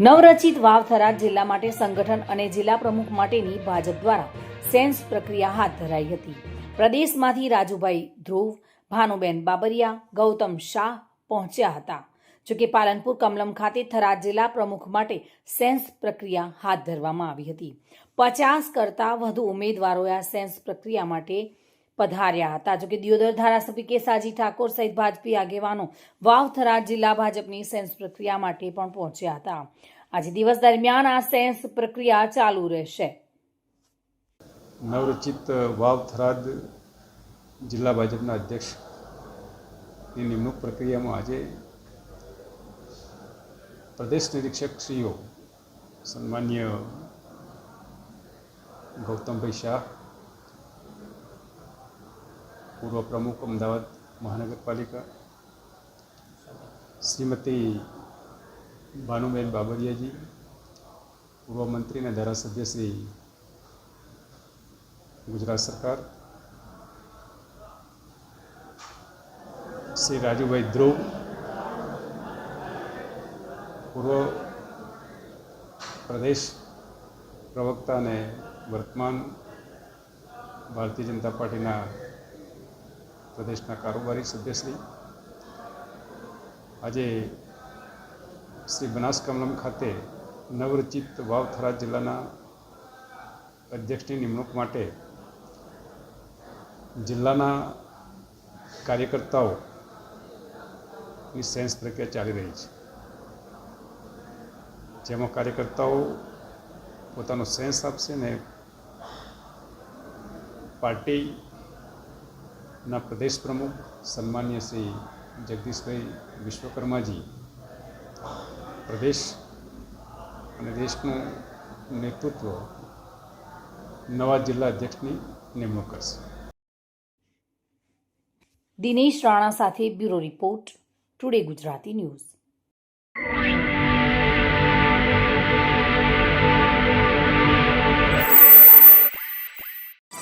નવરચિત વાવ થરાદ જિલ્લા માટે સંગઠન અને જિલ્લા પ્રમુખ માટેની ભાજપ દ્વારા સેન્સ પ્રક્રિયા હાથ ધરાઈ હતી. પ્રદેશમાંથી રાજુભાઈ ધ્રુવ, ભાનુબેન બાબરિયા, ગૌતમ શાહ પહોંચ્યા હતા. જોકે પાલનપુર કમલમ ખાતે થરાદ જિલ્લા પ્રમુખ માટે સેન્સ પ્રક્રિયા હાથ ધરવામાં આવી હતી. પચાસ કરતાં વધુ ઉમેદવારોએ આ સેન્સ પ્રક્રિયા માટે પધાર્યા હતા. જોકે દિયોદર ધારાસભ્ય કેસાજી ઠાકોર સહિત ભાજપી આગેવાનો વાવ થરાદ જિલ્લા ભાજપની સેન્સ પ્રક્રિયા માટે પણ પહોંચ્યા હતા. આજે દિવસ દરમિયાન આ સેન્સ પ્રક્રિયા ચાલુ રહેશે. નવરચિત વાવ થરાદ જિલ્લા ભાજપના અધ્યક્ષની નિમણૂક પ્રક્રિયામાં આજે પ્રદેશ નિરીક્ષક શ્રીઓ, સન્માન્ય ગૌતમભાઈ શાહ પૂર્વ પ્રમુખ અમદાવાદ મહાનગરપાલિકા શ્રીમતી ભાનુબેન બાબરિયાજી, પૂર્વ મંત્રી અને ધારાસભ્ય શ્રી ગુજરાત સરકાર, શ્રી રાજુભાઈ ધ્રુવ, પૂર્વ પ્રદેશ પ્રવક્તા અને વર્તમાન ભારતીય જનતા પાર્ટીના પ્રદેશના કારોબારી સભ્યશ્રી આજે શ્રી બનાસકામલમ ખાતે નવરચિત વાવ થરાદ જિલ્લાના અધ્યક્ષની નિમણૂક માટે જિલ્લાના કાર્યકર્તાઓની સેન્સ પ્રક્રિયા ચાલી રહી છે. જેમાં કાર્યકર્તાઓ પોતાનો સેન્સ આપશે ને પાર્ટીના પ્રદેશ પ્રમુખ, સન્માન્ય શ્રી જગદીશભાઈ વિશ્વકર્માજી, પ્રદેશ અને દેશનું નેતૃત્વ નવા જિલ્લા અધ્યક્ષની નિમણૂક કરશે. દિનેશ રાણા સાથે bureau report, today Gujarati news.